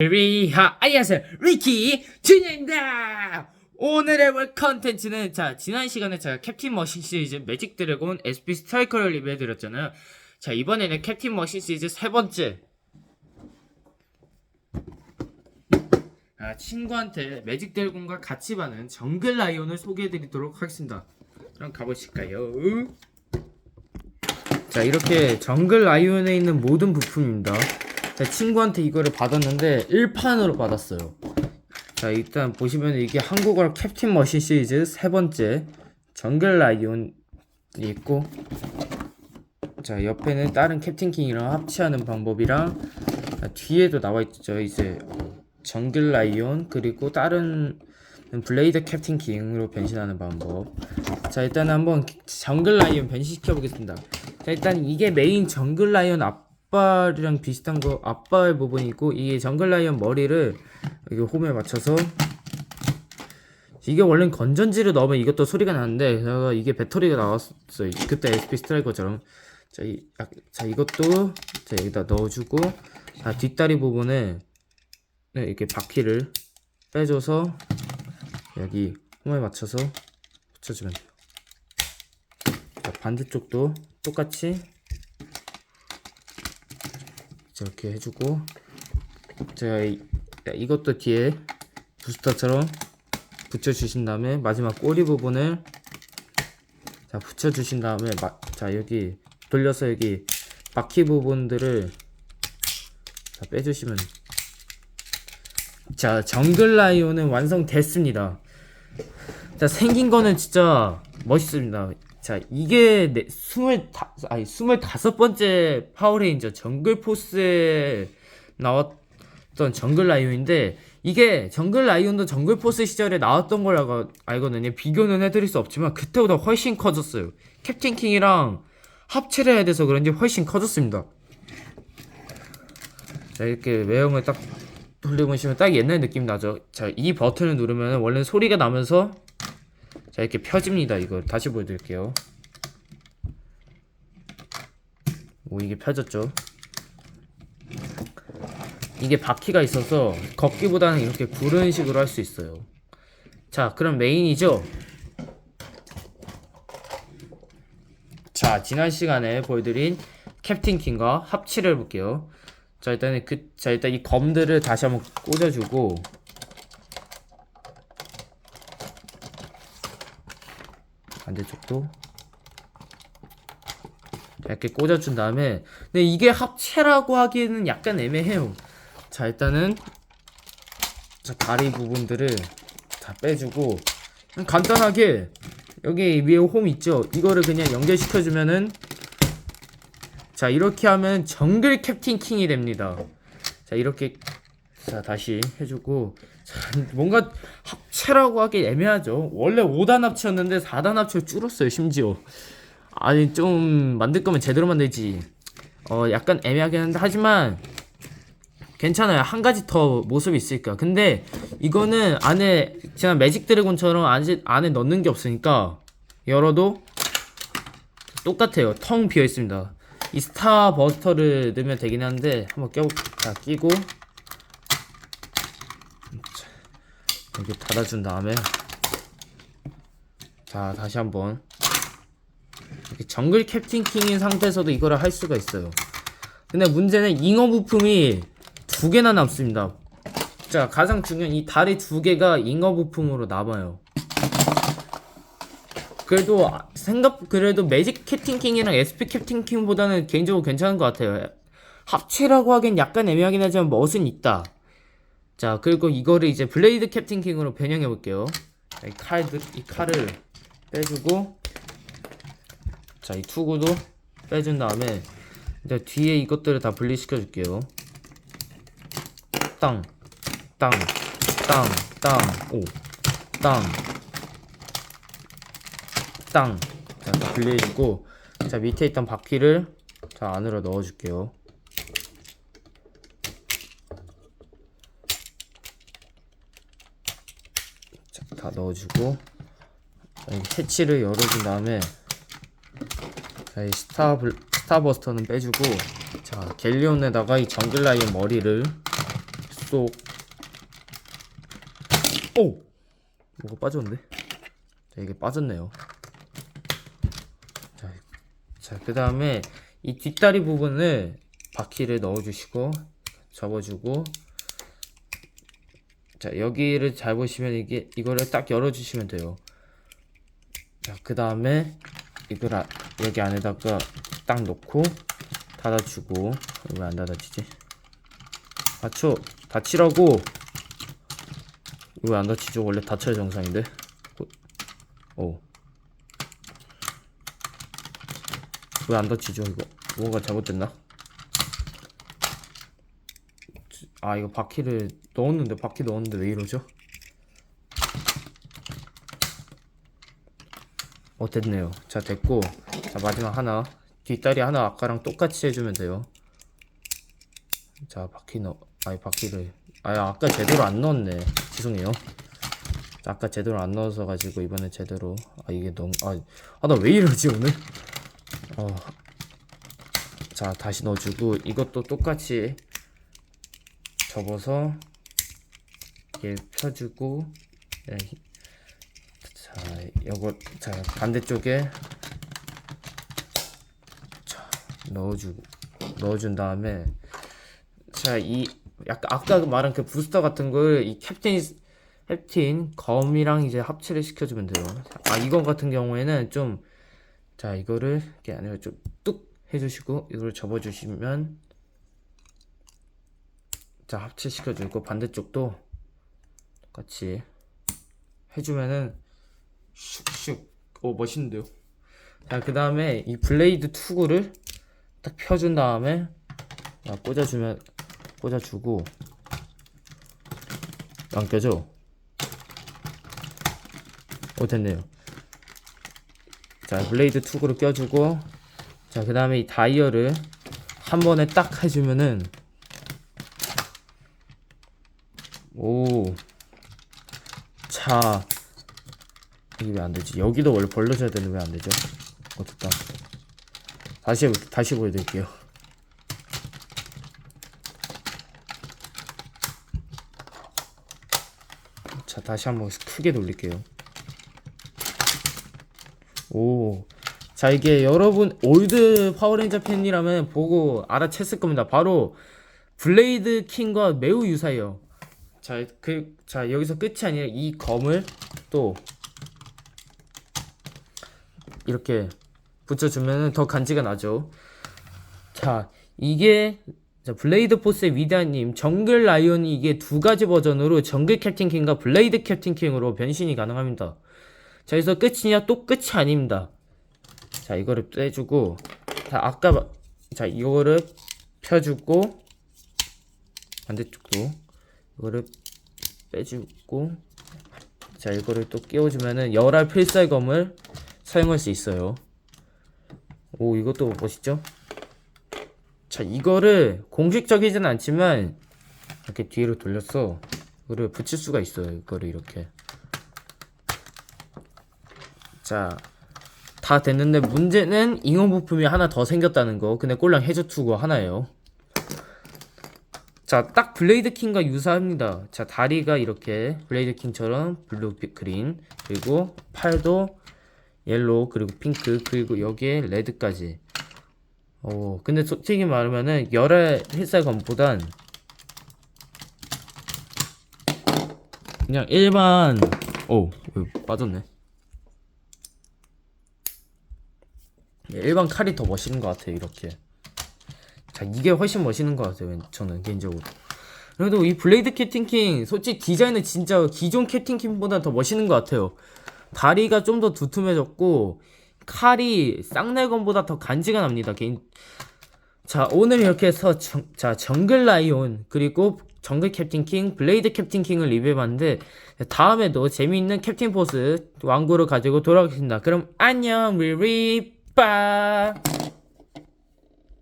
리하 안녕하세요 리키 준현입니다. 오늘 해볼 컨텐츠는 자 지난 시간에 제가 캡틴 머신 시리즈 매직 드래곤 SP 스트라이커를 리뷰해드렸잖아요. 자 이번에는 캡틴 머신 시리즈 세 번째. 아, 친구한테 매직 드래곤과 같이 가는 정글 라이온을 소개해드리도록 하겠습니다. 그럼 가보실까요? 자 이렇게 정글 라이온에 있는 모든 부품입니다 제 친구한테 이거를 받았는데 1판으로 받았어요. 자, 일단 보시면 이게 한국어로 캡틴 머신 시리즈 세 번째 정글 라이온이 있고 자, 옆에는 다른 캡틴 킹이랑 합체하는 방법이랑 자, 뒤에도 나와 있죠. 이제 정글 라이온 그리고 다른 블레이드 캡틴 킹으로 변신하는 방법. 자, 일단 한번 정글 라이온 변신시켜 보겠습니다. 자, 일단 이게 메인 정글 라이온 앞 앞발이랑 비슷한 거 앞발 부분이고 이게 정글 라이언 머리를 여기 홈에 맞춰서 이게 원래 건전지를 넣으면 이것도 소리가 나는데 제가 이게 배터리가 나왔어요. 그때 SP 스트라이커처럼. 자, 이, 약- 자 이것도 자 여기다 넣어주고 자 뒷다리 부분에 네, 이렇게 바퀴를 빼줘서 여기 홈에 맞춰서 붙여주면 돼요. 자, 반대쪽도 똑같이 이렇게 해주고 제가 이, 이것도 뒤에 부스터처럼 붙여주신 다음에 마지막 꼬리 부분을 자 붙여주신 다음에 마, 자 여기 돌려서 여기 바퀴 부분들을 자 빼주시면. 자 정글 라이온은 완성됐습니다. 자 생긴 거는 진짜 멋있습니다 자 이게 네, 스물 다 아니 스물다섯 번째 파워레인저 정글 포스에 나왔던 정글 라이온인데 이게 정글 라이온도 정글 포스 시절에 나왔던 거라고 알거든요. 비교는 해드릴 수 없지만 그때보다 훨씬 커졌어요. 캡틴 킹이랑 합체를 해야 돼서 그런지 훨씬 커졌습니다. 자 이렇게 외형을 딱 돌려보시면 딱 옛날 느낌 나죠? 자 이 버튼을 누르면 원래 소리가 나면서 자 이렇게 펴집니다. 이거 다시 보여드릴게요. 오 이게 펴졌죠? 이게 바퀴가 있어서 걷기보다는 이렇게 구르는 식으로 할 수 있어요. 자 그럼 메인이죠? 자 지난 시간에 보여드린 캡틴 킹과 합치를 해볼게요. 자 일단은 그, 자 일단 이 검들을 다시 한번 꽂아주고 반대쪽도 이렇게 꽂아준 다음에 근데 이게 합체라고 하기에는 약간 애매해요. 자 일단은 자 다리 부분들을 다 빼주고 간단하게 여기 위에 홈 있죠? 이거를 그냥 연결시켜주면은 자 이렇게 하면 정글 캡틴 킹이 됩니다. 자 이렇게 자 다시 해주고 자, 뭔가 합 체라고 하기 애매하죠. 원래 5단 합체였는데 4단 합체를 줄었어요 심지어. 아니 좀 만들 거면 제대로 만들지. 어 약간 애매하긴 한데 하지만 괜찮아요. 한 가지 더 모습이 있으니까. 근데 이거는 안에 지난 매직 드래곤처럼 안에, 안에 넣는 게 없으니까 열어도 똑같아요. 텅 비어 있습니다. 이 스타 버스터를 넣으면 되긴 한데 한번 껴, 자 끼고 자, 이렇게 닫아준 다음에 자 다시 한번 이렇게 정글 캡틴 킹인 상태에서도 이거를 할 수가 있어요. 근데 문제는 잉어 부품이 두 개나 남습니다. 자, 가장 중요한 이 다리 두 개가 잉어 부품으로 남아요. 그래도 아, 생각 그래도 매직 캡틴 킹이랑 SP 캡틴 킹보다는 개인적으로 괜찮은 것 같아요. 합체라고 하긴 약간 애매하긴 하지만 멋은 있다. 자, 그리고 이거를 이제 블레이드 캡틴 킹으로 변형해 볼게요. 이 칼, 이 칼을 빼주고 자, 이 투구도 빼준 다음에 이제 뒤에 이것들을 다 분리시켜 줄게요. 땅, 땅, 땅, 땅, 오, 땅, 땅. 자, 다 분리해주고 자 밑에 있던 바퀴를 자 안으로 넣어줄게요. 자, 다 넣어주고 패치를 열어준 다음에 자, 이 스타 블, 스타버스터는 빼주고 자 갤리온에다가 이 정글 라이언 머리를 쏙. 오! 뭐가 빠졌는데? 자, 이게 빠졌네요. 자, 자, 그 다음에 이 뒷다리 부분을 바퀴를 넣어주시고, 접어주고, 자, 여기를 잘 보시면 이게, 이거를 딱 열어주시면 돼요. 자, 그 다음에 이걸 아, 여기 안에다가 딱 놓고, 닫아주고, 왜 안 닫아지지? 닫혀, 닫히라고! 왜 안 닫히죠? 원래 닫혀야 정상인데. 오. 왜 안 닫히죠, 이거? 뭔가 잘못됐나? 아, 이거 바퀴를 넣었는데, 바퀴 넣었는데 왜 이러죠? 어, 됐네요. 자, 됐고. 자, 마지막 하나. 뒷다리 하나 아까랑 똑같이 해주면 돼요. 자, 바퀴 넣, 아니, 바퀴를. 아, 아까 제대로 안 넣었네. 죄송해요. 자, 아까 제대로 안 넣어서 가지고 이번에 제대로. 아, 이게 너무, 아, 아, 나왜 이러지, 오늘? 어. 자, 다시 넣어주고, 이것도 똑같이 접어서, 얘 펴주고, 예, 자, 요거, 자, 반대쪽에, 자, 넣어주고, 넣어준 다음에, 자, 이, 약간, 아까 말한 그 부스터 같은 걸, 이 캡틴, 캡틴, 검이랑 이제 합체를 시켜주면 돼요. 아, 이거 같은 경우에는 좀, 자, 이거를, 이게 아니라 좀뚝 해주시고, 이걸 접어주시면, 자, 합체시켜주고, 반대쪽도 똑같이 해주면은, 슉슉. 오, 멋있는데요? 자, 그 다음에 이 블레이드 투구를 딱 펴준 다음에, 자, 꽂아주면, 꽂아주고, 안 껴져? 오, 됐네요. 자, 블레이드 투구를 껴주고, 자, 그 다음에 이 다이얼을 한 번에 딱 해주면은, 오, 자, 이게 왜 안 되지? 여기도 원래 벌려져야 되는데 왜 안 되죠? 어, 됐다. 다시, 다시 보여드릴게요. 자, 다시 한번 크게 돌릴게요. 오. 자, 이게 여러분, 올드 파워레인저 팬이라면 보고 알아챘을 겁니다. 바로, 블레이드 킹과 매우 유사해요. 자, 그, 자, 여기서 끝이 아니라 이 검을 또, 이렇게 붙여주면 더 간지가 나죠. 자, 이게, 자, 블레이드 포스의 위대한님, 정글 라이온이 이게 두 가지 버전으로 정글 캡틴 킹과 블레이드 캡틴 킹으로 변신이 가능합니다. 자, 여기서 끝이냐? 또 끝이 아닙니다. 자, 이거를 빼주고, 자, 아까, 마- 자, 이거를 펴주고, 반대쪽도, 이거를 빼주고, 자, 이거를 또 끼워주면은 열알 필살검을 사용할 수 있어요. 오, 이것도 멋있죠? 자, 이거를 공식적이진 않지만, 이렇게 뒤로 돌려서, 이거를 붙일 수가 있어요. 이거를 이렇게. 자, 다 됐는데 문제는 잉어 부품이 하나 더 생겼다는 거. 근데 꼴랑 해저투가 하나예요. 자, 딱 블레이드 킹과 유사합니다. 자, 다리가 이렇게 블레이드 킹처럼 블루 피- 그린 그리고 팔도 옐로우 그리고 핑크 그리고 여기에 레드까지. 오, 근데 솔직히 말하면은 열의 햇살검보단 그냥 일반 오, 왜 빠졌네. 예, 일반 칼이 더 멋있는 것 같아요 이렇게 자 이게 훨씬 멋있는 것 같아요 저는 개인적으로. 그래도 이 블레이드 캡틴킹 솔직히 디자인은 진짜 기존 캡틴킹보다 더 멋있는 것 같아요. 다리가 좀 더 두툼해졌고 칼이 쌍날검보다 더 간지가 납니다 개인. 자 오늘 이렇게 해서 정, 자 정글 라이온 그리고 정글 캡틴 킹 블레이드 캡틴 킹을 리뷰해봤는데 다음에도 재미있는 캡틴 포스 왕구를 가지고 돌아오겠습니다. 그럼 안녕 리리빠